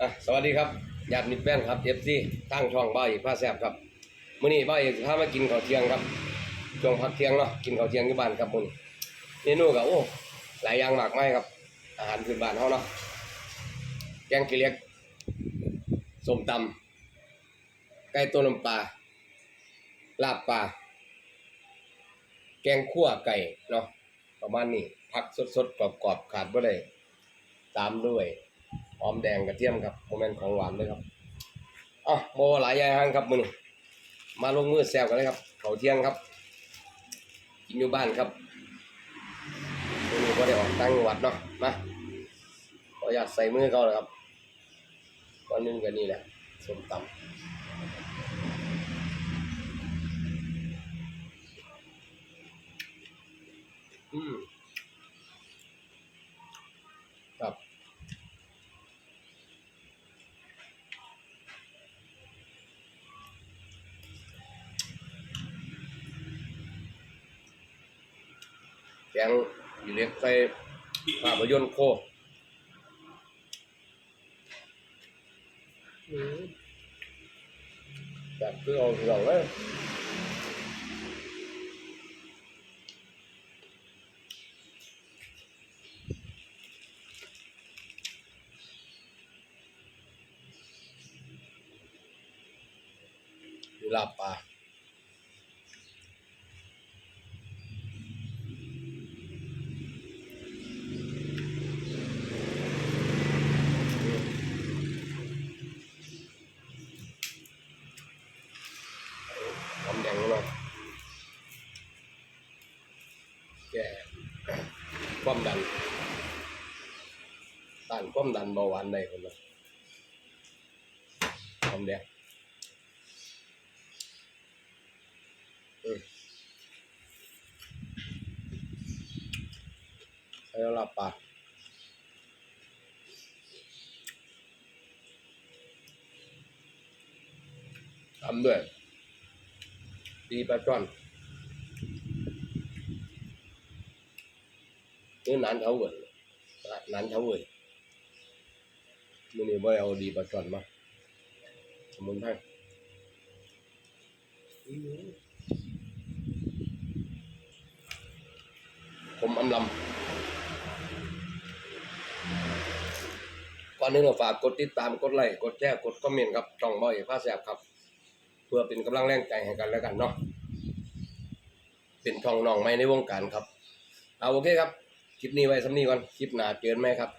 อะสวัสดีครับญาติมิตรแฟนครับเอฟซีตั้งช่องบ้าอีกผ้าแซบครับมื้อนี้บ้าอีกพามากินข้าวเที่ยงครับช่วงพักเที่ยงเนาะกินข้าวเที่ยงที่บ้านครับมื้อนี้เมนูก็โอ้หลายอย่างมากมายครับ อาหารพื้นบ้านเฮาเนาะแกงขี้เล็กส้มตำไก่ต้มน้ำปลาลาบปลาแกงขั่วไก่เนาะประมาณนี้ผักสดๆกรอบๆขาดบ่ได้ตามด้วย หอมแดงกระเทียมครับโมเมนต์ของหวานเลยครับอ๋อโมหลายอย่างครับมือนี้มาลงมือแซวกันเลยครับเขาวเที่ยงครับ กินอยู่บ้านครับมือนี้ก็ได้ออกตั้งวัดเนาะมาขออนุญาตใส่มือเขาเลยครับวันนึงก็นี่แหละส้มตำอืม งอีเล็กใส่ภาพยนตร์โคอืมแบบคือเอาเราเลยลาบปลา แก่ความดันต้านความดันเบาหวานได้คนละหอมแดงอืมใส่แล้วลาบปลาทำด้วยตีปลาช่อน นี่นานเท่าเวิร์นนานเท่าเวิร์มื่อนี้บ่ได้เอาดีปลาช่อนมาสมุนไพรอื้อหือผมอำลำก่อนอื่นก็ฝากกดติดตามกดไลค์กดแชร์กดคอมเมนต์ครับช่องบ่อยผ้าแสบครับ เพื่อเป็นกำลังแรงใจให้กันแล้วกันเนาะเป็นช่องน้องใหม่ในวงการครับ เอาโอเคครับ คลิปนี้ไว้สำนี้ก่อน คลิปหน้าเจอกันไหมครับ